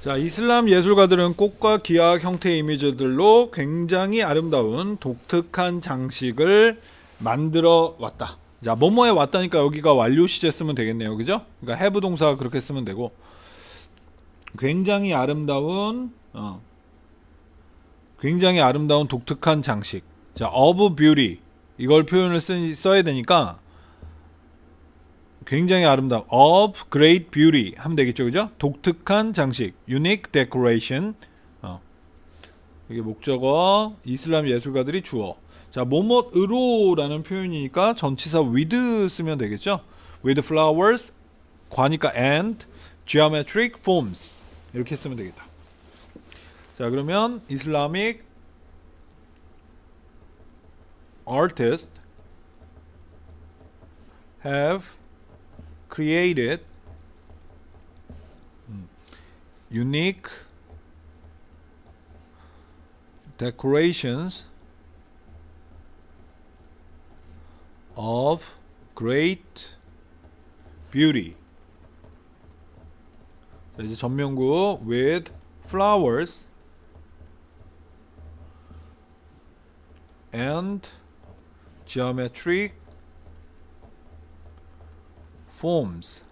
자, 이슬람 예술가들은 꽃과 기악 형태의 이미지들로 굉장히 아름다운 독특한 장식을 만들어 왔다. 자, 뭐뭐에 왔다니까 여기가 완료 시제 쓰면 되겠네요. 그죠? 그러니까 have 동사 그렇게 쓰면 되고 굉장히 아름다운 어, 굉장히 아름다운 독특한 장식. 자, of beauty 이걸 표현을 쓰, 써야 되니까 굉장히 아름다운 of great beauty 하면 되겠죠, 그죠? 독특한 장식, unique decoration. 어. 이게 목적어 이슬람 예술가들이 주어. 자, 뭐뭐으로라는 표현이니까 전치사 with 쓰면 되겠죠? with flowers 과니까 and geometric forms 이렇게 쓰면 되겠다. 자, 그러면 Islamic artists have created 음, unique decorations of great beauty. 자, 이제 전명구 with flowers and geometric forms.